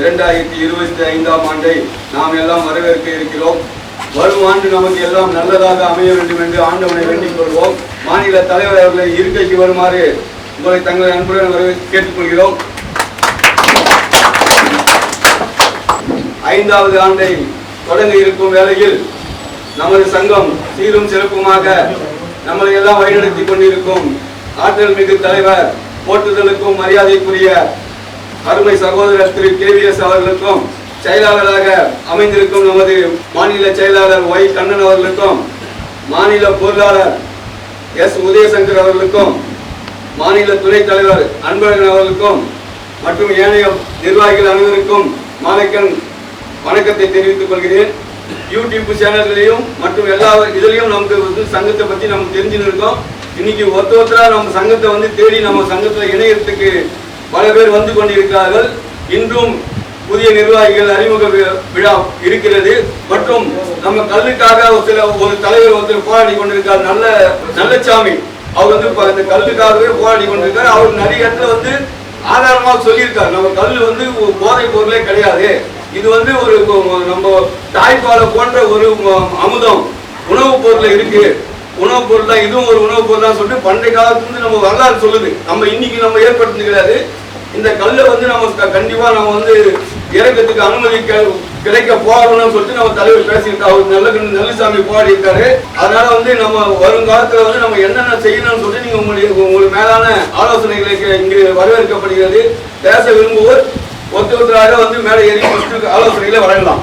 இரண்டாயிரத்தி இருபத்தி ஐந்தாம் ஆண்டை நாம் எல்லாம் வரவேற்க இருக்கிறோம். வரும் ஆண்டு நமக்கு எல்லாம் நல்லதாக அமைய வேண்டும் என்று ஆண்டவனை வேண்டிக் கொள்வோம். மாநில தலைவர் அவர்களை இருக்கைக்கு வருமாறு உங்களை தங்களை அன்புடன் வரவே கேட்டுக்கொள்கிறோம். ஐந்தாவது ஆண்டை தொடங்க இருக்கும் வேளையில் நமது சங்கம் சீரும் சிறப்புமாக நம்மளை எல்லாம் வழிநடத்தி கொண்டிருக்கும் ஆற்றல் மிகு தலைவர் போற்றுதலுக்கும் மரியாதைக்குரிய அருமை சகோதரர் திரு கேவிஎஸ் அவர்களுக்கும் செயலாளராக அமைந்திருக்கும் நமது மாநில செயலாளர் ஒய் கண்ணன் அவர்களுக்கும் மாநில பொருளாளர் எஸ் உதயசங்கர் அவர்களுக்கும் மாநில துணைத் தலைவர் அன்பழகன் அவர்களுக்கும் மற்றும் ஏனைய நிர்வாகிகள் அனைவருக்கும் மாலைக்கன் வணக்கத்தை தெரிவித்துக் கொள்கிறேன். யூடியூப் சேனல்லையும் மற்றும் எல்லா இதுலேயும் நமக்கு வந்து சங்கத்தை பற்றி நமக்கு தெரிஞ்சுன்னு இருக்கோம். இன்னைக்கு ஒருத்த ஒருத்தரா நம்ம சங்கத்தை வந்து தேடி நம்ம சங்கத்தில் இணையத்துக்கு பல பேர் வந்து கொண்டிருக்கிறார்கள். இன்றும் புதிய நிர்வாகிகள் அறிமுக விழா இருக்கிறது. மற்றும் நம்ம கல்லுக்காக ஒரு சில ஒரு தலைவர் ஒருத்தர் போராடி கொண்டிருக்கார். நல்ல நல்லசாமி அவர் வந்து இப்ப இந்த கல்லுக்காகவே போராடி கொண்டிருக்கார். அவர் நிறைய இடத்துல வந்து ஆதாரமாக சொல்லியிருக்காரு. நம்ம கல் வந்து போதை போதைப் பொருளே கிடையாது. இது வந்து ஒரு நம்ம தாய்ப்பாலை போன்ற ஒரு அமுதம். உணவுப் பொருள் இருக்கு. உணவுப் பொருள் தான் இதுவும் ஒரு உணவுப் பொருள் தான் சொல்லிட்டு பண்டைய காலத்துல இருந்து நம்ம வரலாறு சொல்லுது. நம்ம இன்னைக்கு நம்ம ஏற்படுத்தி கிடையாது. இந்த கல்லை வந்து நம்ம க- நம்ம வந்து இறக்கத்துக்கு அனுமதி கிடைக்க போகணும்னு சொல்லிட்டு நம்ம தலைவர் பேசியிருக்காரு அவர் நல்ல நல்லசாமி போராடி இருக்காரு அதனால வந்து நம்ம வருங்காலத்தில் வந்து நம்ம என்னென்ன செய்யணும்னு சொல்லிட்டு நீங்கள் உங்களுடைய உங்களுக்கு மேலான ஆலோசனைகளை இங்கே இங்கு வரவேற்கப்படுகிறது. பேச விரும்புவோர் ஒருத்தர் ஒருத்தராக வந்து மேலே ஏறி ஆலோசனைகளை வழங்கலாம்.